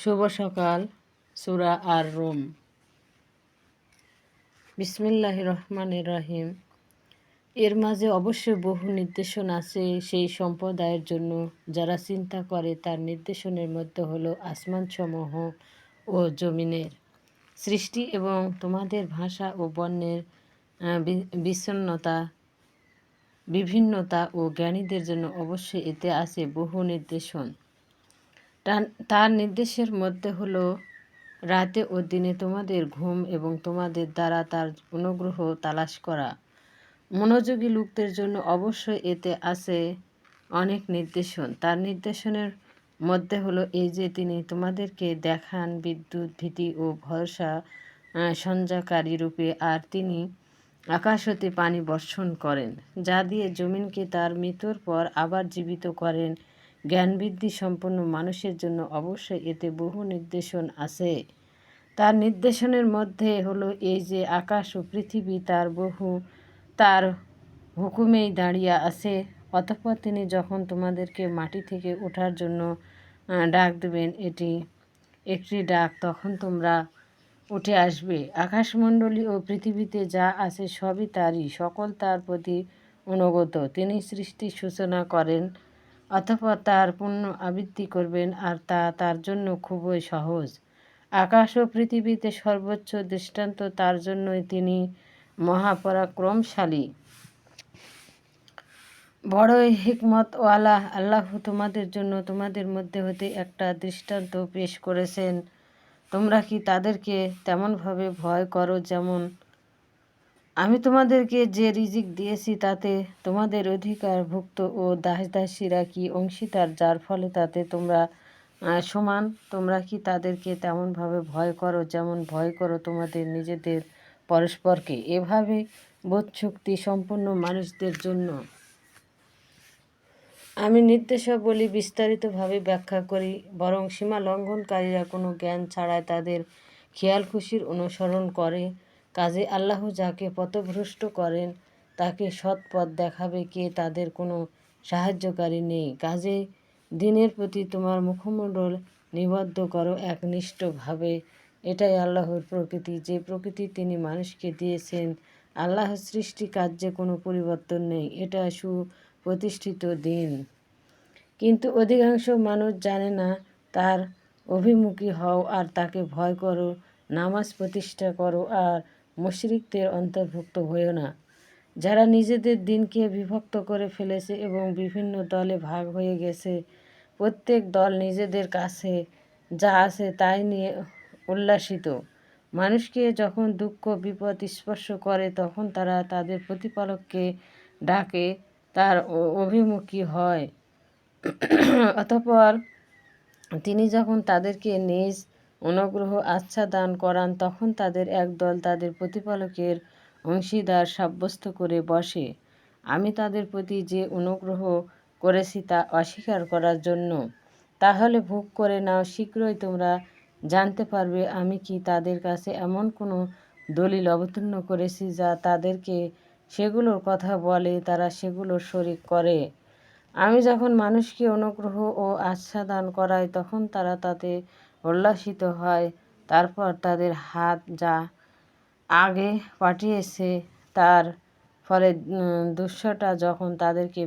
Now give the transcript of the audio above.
শুভ সকাল, সুরা আর রোম বিসমিল্লাহ রহমান রহিম। এর মাঝে অবশ্যই বহু নির্দেশন আছে সেই সম্প্রদায়ের জন্য। যারা চিন্তা করে, তার নির্দেশনের মধ্যে হলো আসমানসমূহ ও জমিনের সৃষ্টি এবং তোমাদের ভাষা ও বর্ণের বিচ্ছন্নতা বিভিন্নতা ও জ্ঞানীদের জন্য অবশ্যই এতে আছে বহু নির্দেশন। তার নির্দেশের মধ্যে হলো, রাতে ও দিনে তোমাদের ঘুম এবং তোমাদের দ্বারা তার অনুগ্রহ তালাশ করা। মনোযোগী লোকদের জন্য অবশ্যই এতে আছে অনেক নির্দেশন। তার নির্দেশনের মধ্যে হলো এই যে, তিনি তোমাদেরকে দেখান বিদ্যুৎ, ভীতি ও ভরসা সঞ্জাকারী রূপে, আর তিনি আকাশ হতে পানি বর্ষণ করেন, যা দিয়ে জমিনকে তার মৃত্যুর পর আবার জীবিত করেন জ্ঞানবৃদ্ধি সম্পন্ন মানুষের জন্য অবশ্যই এতে বহু নির্দেশন আছে। তার নির্দেশনের মধ্যে হলো এই যে আকাশ ও পৃথিবী তার বহু, তার হুকুমেই দাঁড়িয়ে আছে। অতঃপর তিনি যখন তোমাদেরকে মাটি থেকে ওঠার জন্য ডাক দেবেন, এটি একটি ডাক, তখন তোমরা উঠে আসবে। আকাশমণ্ডলী ও পৃথিবীতে যা আছে সবই তারই, সকল তার প্রতি অনুগত। তিনি সৃষ্টির সূচনা করেন। অথবা তার পূর্ণ আবৃত্তি করবেন আর তা তার জন্য খুবই সহজ। আকাশ ও পৃথিবীতে সর্বোচ্চ দৃষ্টান্ত তার জন্যই তিনি মহাপরাক্রমশালী। বড়ই হিকমতওয়ালা আল্লাহ তোমাদের জন্য তোমাদের মধ্যে হতে একটা দৃষ্টান্ত পেশ করেছেন। তোমরা কি তাদেরকে তেমনভাবে ভয় করো যেমন আমি তোমাদেরকে যে রিজিক দিয়েছি তাতে তোমাদের অধিকারভুক্ত ও দাস দাসীরা কি অংশীদার, যার ফলে তাতে তোমরা সমান? তোমরা কি তাদেরকে তেমনভাবে ভয় করো যেমন ভয় করো তোমাদের নিজেদের পরস্পরকে? এভাবে বোধশক্তি সম্পন্ন মানুষদের জন্য আমি নির্দেশাবলী বিস্তারিতভাবে ব্যাখ্যা করি। বরং সীমা লঙ্ঘনকারীরা কোনো জ্ঞান ছাড়াই তাদের খেয়াল খুশির অনুসরণ করে। কাজে আল্লাহ যাকে পথভ্রষ্ট করেন, তাকে সৎ পথ দেখাবে কে তাদের কোনো সাহায্যকারী নেই। কাজে দিনের প্রতি তোমার মুখমণ্ডল নিবদ্ধ করো একনিষ্ঠভাবে। এটাই আল্লাহর প্রকৃতি। যে প্রকৃতি তিনি মানুষকে দিয়েছেন আল্লাহর সৃষ্টি কার্যে কোনো পরিবর্তন নেই। এটা সুপ্রতিষ্ঠিত দিন। কিন্তু অধিকাংশ মানুষ জানে না, তার অভিমুখী হও আর তাকে ভয় করো, নামাজ প্রতিষ্ঠা করো আর মুশরিকদের অন্তর্ভুক্ত হয়েও না। যারা নিজেদের দিনকে বিভক্ত করে ফেলেছে এবং বিভিন্ন দলে ভাগ হয়ে গেছে, প্রত্যেক দল নিজেদের কাছে যা আছে তাই নিয়ে উল্লাসিত। মানুষকে যখন দুঃখ, বিপদ স্পর্শ করে, তখন তারা তাদের প্রতিপালককে ডাকে, তার অভিমুখী হয়। অতপর তিনি যখন তাদেরকে নিজ অনুগ্রহ আচ্ছাদান করান, তখন তাদের একদল তাদের প্রতিপালকের অংশীদার সাব্যস্ত করে বসে। আমি তাদের প্রতি যে অনুগ্রহ করেছি তা অস্বীকার করার জন্য। তাহলে ভোগ করে নাও, শীঘ্রই তোমরা জানতে পারবে আমি কি তাদের কাছে এমন কোনো দলিল অবতীর্ণ করেছি যা তাদেরকে সেগুলোর কথা বলে তারা সেগুলো শরিক করে। আমি যখন মানুষকে অনুগ্রহ ও আচ্ছাদান করাই, তখন তারা তাতে উল্লাসিত হয়। তারপর তাদের হাত যা আগে পাঠিয়েছে তার ফলে দুঃসটা যখন তাদেরকে